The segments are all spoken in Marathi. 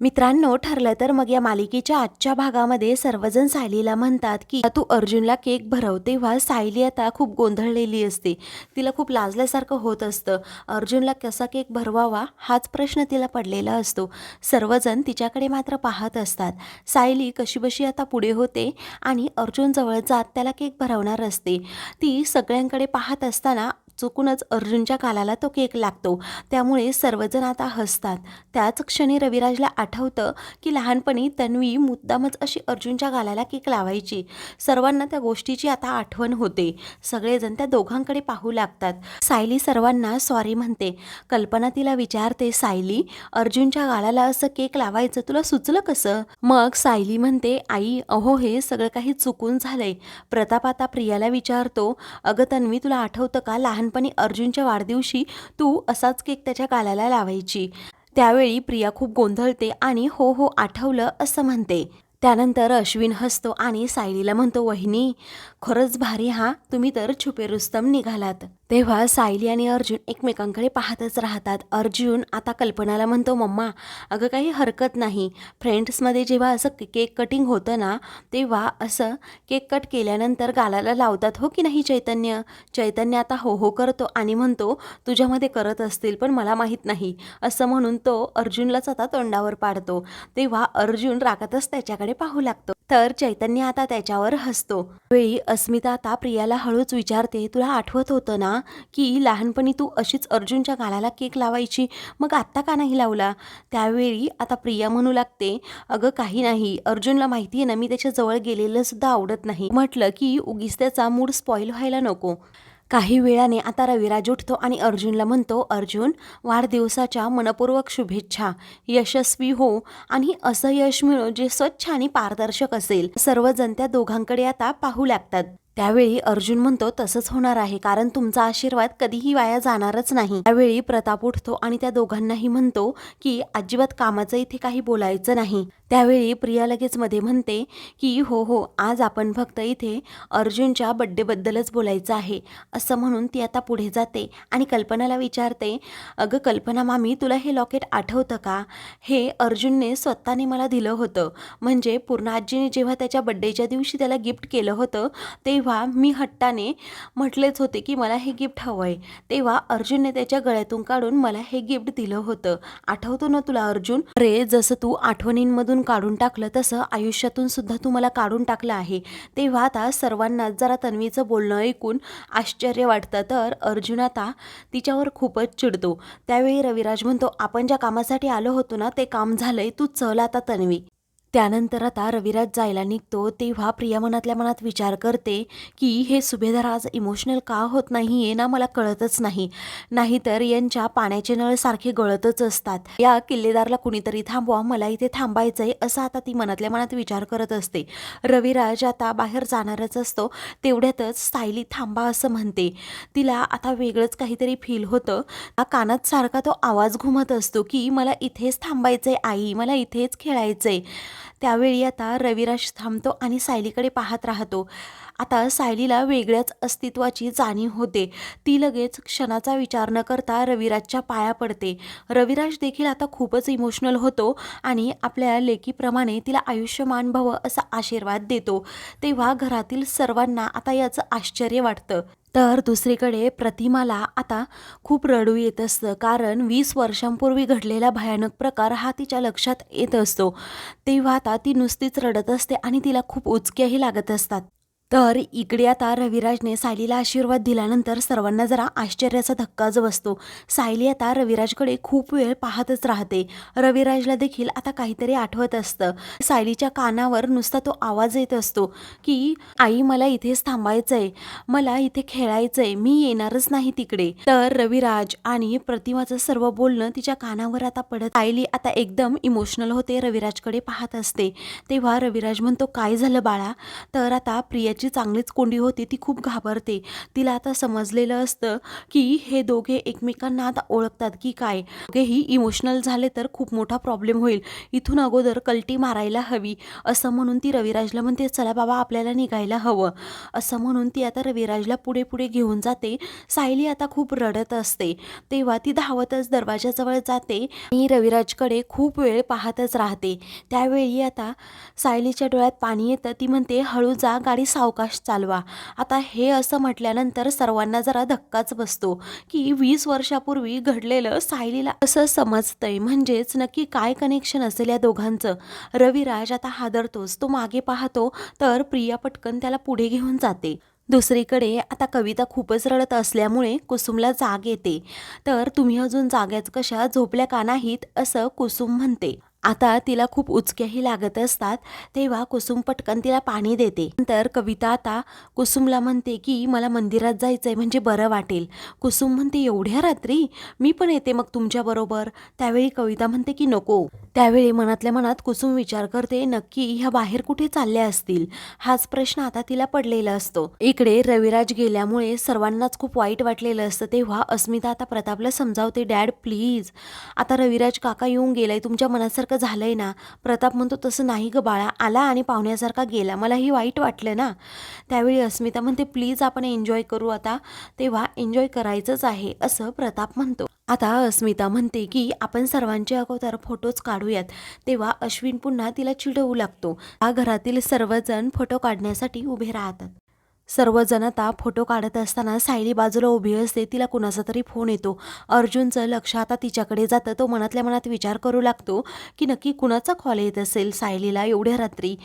मित्रांनो ठरलं तर मग या मालिकेच्या आजच्या भागामध्ये सर्वजण सायलीला म्हणतात की तू अर्जुनला केक भरव तेव्हा सायली आता खूप गोंधळलेली असते. तिला खूप लाजल्यासारखं होत असतं. अर्जुनला कसा केक भरवावा हाच प्रश्न तिला पडलेला असतो. सर्वजण तिच्याकडे मात्र पाहत असतात. सायली कशीबशी आता पुढे होते आणि अर्जुनजवळ जात त्याला केक भरवणार असते. ती सगळ्यांकडे पाहत असताना चुकूनच अर्जुनच्या गालाला तो केक लागतो. त्यामुळे सर्वजण आता हसतात. त्याच क्षणी रविराजला आठवतं की लहानपणी तन्वी मुद्दामच अशी अर्जुनच्या गालाला केक लावायची. सर्वांना त्या गोष्टीची आता आठवण होते. सगळेजण त्या दोघांकडे पाहू लागतात. सायली सर्वांना सॉरी म्हणते. कल्पना तिला विचारते सायली अर्जुनच्या गालाला असं केक लावायचं तुला सुचलं कसं? मग सायली म्हणते आई अहो हे सगळं काही चुकून झालंय. प्रताप आता प्रियाला विचारतो अगं तन्वी तुला आठवतं का लहान लहानपणी अर्जुनच्या वाढदिवशी तू असाच केक त्याच्या गालाला लावायची. त्यावेळी प्रिया खूप गोंधळते आणि हो हो आठवलं असं म्हणते. त्यानंतर अश्विन हसतो आणि सायलीला म्हणतो वहिनी खरंच भारी हा तुम्ही तर छुपे रुस्तम निघालात. तेव्हा सायली आणि अर्जुन एकमेकांकडे पाहतच राहतात. अर्जुन आता कल्पनाला म्हणतो मम्मा अगं काही हरकत नाही. फ्रेंड्समध्ये जेव्हा असं के- केक कटिंग होतं ना तेव्हा असं केक कट केल्यानंतर गालाला लावतात हो की नाही चैतन्य? चैतन्य आता हो हो करतो आणि म्हणतो तुझ्यामध्ये करत असतील पण मला माहीत नाही. असं म्हणून तो अर्जुनलाच आता तोंडावर पाडतो. तेव्हा अर्जुन रागातच त्याच्याकडे पाहू लागतो. तर चैतन्य आता त्याच्यावर हसतो. वेळी अस्मिता आता प्रियाला हळूच विचारते तुला आठवत होतं ना की लहानपणी तू अशीच अर्जुनच्या गालाला केक लावायची? मग आत्ता का नाही लावला? त्यावेळी आता प्रिया म्हणू लागते अगं काही नाही. अर्जुनला माहिती आहे ना मी त्याच्याजवळ गेलेलं सुद्धा आवडत नाही. म्हटलं की उगीच त्याचा मूड स्पॉईल व्हायला नको. काही वेळाने आता रविराज उठतो आणि अर्जुनला म्हणतो अर्जुन वाढदिवसाच्या मनपूर्वक शुभेच्छा. यशस्वी हो आणि असं यश मिळो जे स्वच्छ आणि पारदर्शक असेल सर्वजण त्या दोघांकडे आता पाहू लागतात. त्यावेळी अर्जुन म्हणतो तसंच होणार आहे कारण तुमचा आशीर्वाद कधीही वाया जाणारच नाही. त्यावेळी प्रताप उठतो आणि त्या दोघांनाही म्हणतो की अजिबात कामाचं इथे काही बोलायचं नाही. त्यावेळी प्रिया लगेच मध्ये म्हणते की हो हो आज आपण फक्त इथे अर्जुनच्या बड्डेबद्दलच बोलायचं आहे. असं म्हणून ती आता पुढे जाते आणि कल्पनाला विचारते अगं कल्पना मामी तुला हे लॉकेट आठवतं का? हे अर्जुनने स्वतःने मला दिलं होतं. म्हणजे पूर्ण आजीने जेव्हा त्याच्या बड्डेच्या दिवशी त्याला गिफ्ट केलं होतं ते तेव्हा मी हट्टाने म्हटलेच होते की मला हे गिफ्ट हवं आहे. तेव्हा अर्जुनने त्याच्या गळ्यातून काढून मला हे गिफ्ट दिलं होतं. आठवतो ना तुला अर्जुन? अरे जसं तू आठवणींमधून काढून टाकलं तसं आयुष्यातून सुद्धा तू मला काढून टाकलं आहे. तेव्हा आता सर्वांना जरा तन्वीचं बोलणं ऐकून आश्चर्य वाटतं. तर अर्जुन आता तिच्यावर खूपच चिडतो. त्यावेळी रविराज म्हणतो आपण ज्या कामासाठी आलो होतो ना ते काम झालंय. तू चल आता तन्वी. त्यानंतर आता रविराज जायला निघतो तेव्हा प्रिया मनातल्या मनात विचार करते की हे सुभेदार आज इमोशनल का होत नाही आहे ना मला कळतच नाही. नाहीतर यांच्या पाण्याचे नळ सारखे गळतच असतात. या किल्लेदारला कुणीतरी थांबवा मला इथे थांबायचंय असं आता ती मनातल्या मनात विचार करत असते. रविराज आता बाहेर जाणारच असतो तेवढ्यातच सायली थांबा असं म्हणते. तिला आता वेगळंच काहीतरी फील होतं. कानात सारखा तो आवाज घुमत असतो की मला इथेच थांबायचंय आई मला इथेच खेळायचंय. त्यावेळी आता रविराज थांबतो आणि सायलीकडे पाहत राहतो. आता सायलीला वेगळ्याच अस्तित्वाची जाणीव होते. ती लगेच क्षणाचा विचार न करता रविराजच्या पाया पडते. रविराज देखील आता खूपच इमोशनल होतो आणि आपल्या लेकीप्रमाणे तिला आयुष्यमान भव असा आशीर्वाद देतो. तेव्हा घरातील सर्वांना आता याचं आश्चर्य वाटतं. तर दुसरीकडे प्रतिमाला आता खूप रडू येत असतं कारण वीस वर्षांपूर्वी घडलेला भयानक प्रकार हा तिच्या लक्षात येत असतो. तेव्हा आता ती नुसतीच रडत असते आणि तिला खूप उचक्याही लागत असतात. तर इकडे आता रविराजने सायलीला आशीर्वाद दिल्यानंतर सर्वांना जरा आश्चर्याचा धक्काच बसतो सायली आता रविराजकडे खूप वेळ पाहतच राहते. रविराजला देखील आता काहीतरी आठवत असतं. सायलीच्या कानावर नुसता तो आवाज येत असतो की आई मला इथेच थांबायचंय. मला इथे खेळायचंय. मी येणारच नाही तिकडे. तर रविराज आणि प्रतिमाचं सर्व बोलणं तिच्या कानावर आता पडत सायली आता एकदम इमोशनल होते रविराजकडे पाहत असते. तेव्हा रविराज म्हणतो काय झालं बाळा? तर आता प्रिया जी चांगलीच कोंडी होती ती खूप घाबरते. तिला आता समजलेलं असतं की हे दोघे एकमेकांना आता ओळखतात की काय. दोघेही इमोशनल झाले तर खूप मोठा प्रॉब्लेम होईल. इथून अगोदर कल्टी मारायला हवी असं म्हणून ती रविराजला म्हणते चला बाबा आपल्याला निघायला हवं. असं म्हणून ती आता रविराजला पुढे पुढे घेऊन जाते. सायली आता खूप रडत असते. तेव्हा ती धावतच दरवाजाजवळ जाते आणि रविराजकडे खूप वेळ पाहतच राहते. त्यावेळी आता सायलीच्या डोळ्यात पाणी येतं. ती म्हणते हळू जा गाडी सावकाश चालवा. आता हे असं म्हटल्यानंतर सर्वांना जरा धक्काच बसतो की वीस वर्षापूर्वी घडलेलं सायलीला असं समजतंय? म्हणजेच नक्की काय कनेक्शन असेल या दोघांचं? रविराज आता हादरतोच. तो मागे पाहतो तर प्रिया पटकन त्याला पुढे घेऊन जाते. दुसरीकडे आता कविता खूपच रडत असल्यामुळे कुसुमला जाग येते. तर तुम्ही अजून जाग्याच कशा? झोपल्या का नाहीत? असं कुसुम म्हणते. आता तिला खूप उचक्याही लागत असतात. तेव्हा कुसुम पटकन तिला पाणी देते. नंतर कविता आता कुसुमला म्हणते की मला मंदिरात जायचंय म्हणजे बरं वाटेल. कुसुम म्हणते एवढ्या रात्री? मी पण येते मग तुमच्याबरोबर त्यावेळी कविता म्हणते की नको. त्यावेळी मनातल्या मनात कुसुम विचार करते नक्की ह्या बाहेर कुठे चालल्या असतील? हाच प्रश्न आता तिला पडलेला असतो. इकडे रविराज गेल्यामुळे सर्वांनाच खूप वाईट वाटलेलं असतं. तेव्हा अस्मिता आता प्रतापला समजावते डॅड प्लीज. आता रविराज काका येऊन गेलाय. तुमच्या मनासारखं झालंय ना. प्रताप म्हणतो तसं नाही ग बाळा आला आणि पाहुण्यासारखा गेला. मलाही वाईट वाटलं ना. त्यावेळी अस्मिता म्हणते प्लीज आपण एन्जॉय करू आता. तेव्हा एन्जॉय करायचंच आहे असं प्रताप म्हणतो. आता अस्मिता म्हणते की आपण सर्वांचे अगोदर फोटोज काढूयात. तेव्हा अश्विन पुन्हा तिला चिडवू लागतो. हा घरातील सर्वजण फोटो काढण्यासाठी उभे राहतात. सर्वजण आता फोटो काढत असताना सायली बाजूला उभी असते तिला कुणाचा तरी फोन येतो. अर्जुनचं लक्ष आता तिच्याकडे जातं तो मनातल्या मनात विचार करू लागतो की नक्की कुणाचा कॉल येत असेल सायलीला एवढ्या रात्री?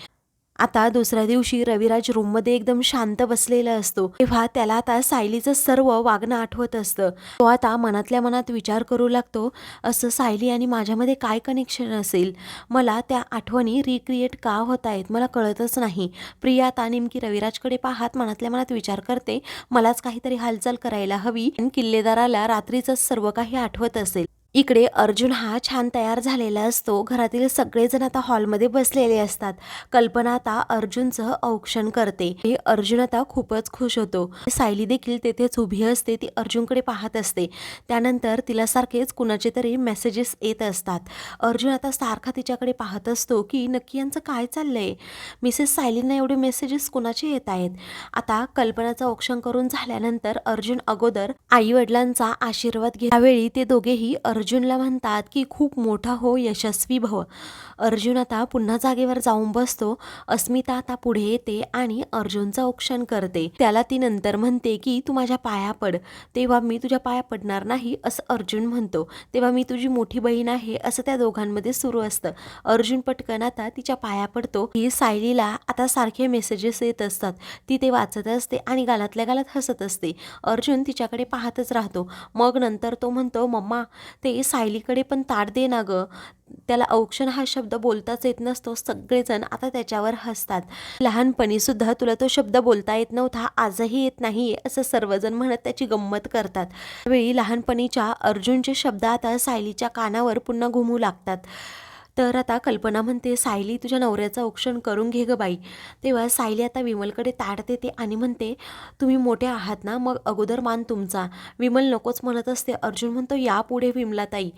आता दुसऱ्या दिवशी रविराज रूममध्ये एकदम शांत बसलेला असतो. तेव्हा त्याला आता सायलीचं सर्व वागणं आठवत असतं. तो आता मनातल्या मनात विचार करू लागतो असं सायली आणि माझ्यामध्ये काय कनेक्शन असेल? मला त्या आठवणी रिक्रिएट का होत आहेत? मला कळतच नाही. प्रिया आता नेमकी रविराजकडे पाहत मनातल्या मनात विचार करते. मलाच काहीतरी हालचाल करायला हवी. किल्लेदाराला रात्रीचंच सर्व काही आठवत असेल. इकडे अर्जुन हा छान तयार झालेला असतो. घरातील सगळेजण आता हॉलमध्ये बसलेले असतात. कल्पना आता अर्जुनचं औक्षण करते. हे अर्जुन आता खूपच खुश होतो. सायली देखील तेथेच उभी असते. ती अर्जुनकडे पाहत असते. त्यानंतर तिला सारखेच कुणाचे तरी मेसेजेस येत असतात. अर्जुन आता सारखा तिच्याकडे पाहत असतो की नक्की यांचं काय चाललंय? मिसेस सायलींना एवढे मेसेजेस कुणाचे येत आहेत? आता कल्पनाचं औक्षण करून झाल्यानंतर अर्जुन अगोदर आई वडिलांचा आशीर्वाद घे त्यावेळी ते दोघेही अर्जुन अर्जुनला म्हणतात की खूप मोठा हो यशस्वी भव. अर्जुन आता पुन्हा जागेवर जाऊन बसतो. अस्मिता आता पुढे येते आणि अर्जुनचं औक्षण करते. त्याला ती नंतर म्हणते की तू माझ्या पाया पड. तेव्हा मी तुझ्या पाया पडणार नाही असं अर्जुन म्हणतो. तेव्हा मी तुझी मोठी बहीण आहे असं त्या दोघांमध्ये सुरू असतं. अर्जुन पटकन आता तिच्या पाया पडतो. ही सायलीला आता सारखे मेसेजेस येत असतात. ती ते वाचत असते आणि गालातल्या गालात हसत असते. अर्जुन तिच्याकडे पाहतच राहतो. मग नंतर तो म्हणतो मम्मा ते सायलीकडे पण ताट दे ना गं. त्याला औक्षण हा शब्द बोलताच येत नसतो. सगळेजण आता त्याच्यावर हसतात. लहानपणी सुद्धा तुला तो शब्द बोलता येत नव्हता. आजही येत नाही असं सर्वजण म्हणत त्याची गंमत करतात. वेळी लहानपणीच्या अर्जुनचे शब्द आता सायलीच्या कानावर पुन्हा घुमू लागतात. तर आता कल्पना म्हणते सायली तुझ्या नवऱ्याचं औक्षण करून घे ग बाई. तेव्हा सायली आता विमलकडे ताट देते आणि म्हणते तुम्ही मोठे आहात ना मग अगोदर मान तुमचा. विमल नकोच म्हणत असते अर्जुन म्हणतो या पुढे विमलाताई.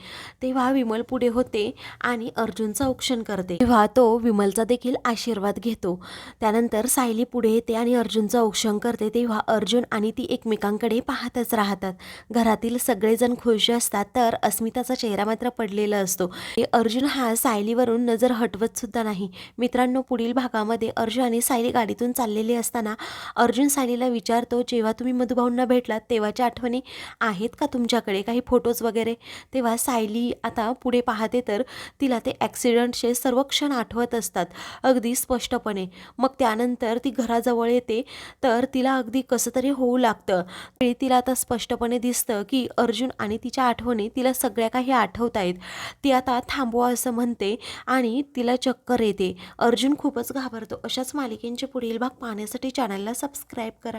तेव्हा विमल पुढे होते आणि अर्जुनचं औक्षण करते. तेव्हा तो विमलचा देखील आशीर्वाद घेतो. त्यानंतर सायली पुढे येते आणि अर्जुनचं औक्षण करते. तेव्हा अर्जुन आणि ती एकमेकांकडे पाहतच राहतात. घरातील सगळेजण खुश असतात तर अस्मिताचा चेहरा मात्र पडलेला असतो. अर्जुन हा सायलीवरून नजर हटवत सुद्धा नाही. मित्रांनो पुढील भागामध्ये अर्जुन आणि सायली गाडीतून चाललेले असताना अर्जुन सायलीला विचारतो जेव्हा तुम्ही मधुभाऊंना भेटलात तेव्हाच्या आठवणी आहेत का तुमच्याकडे? काही फोटोज वगैरे? तेव्हा सायली आता पुढे पाहते तर तिला ते ॲक्सिडंटचे सर्व क्षण आठवत असतात अगदी स्पष्टपणे. मग त्यानंतर ती घराजवळ येते तर तिला अगदी कसं तरी होऊ लागतं. तिला आता स्पष्टपणे दिसतं की अर्जुन आणि तिच्या आठवणी तिला सगळ्या काही आठवत आहेत ती आता थांबवा असं म्हणते. आणि तिला चक्कर येते. अर्जुन खूपच घाबरतो. अशाच मालिकेंचे पुढील भाग पाहण्यासाठी चॅनलला सबस्क्राईब करा.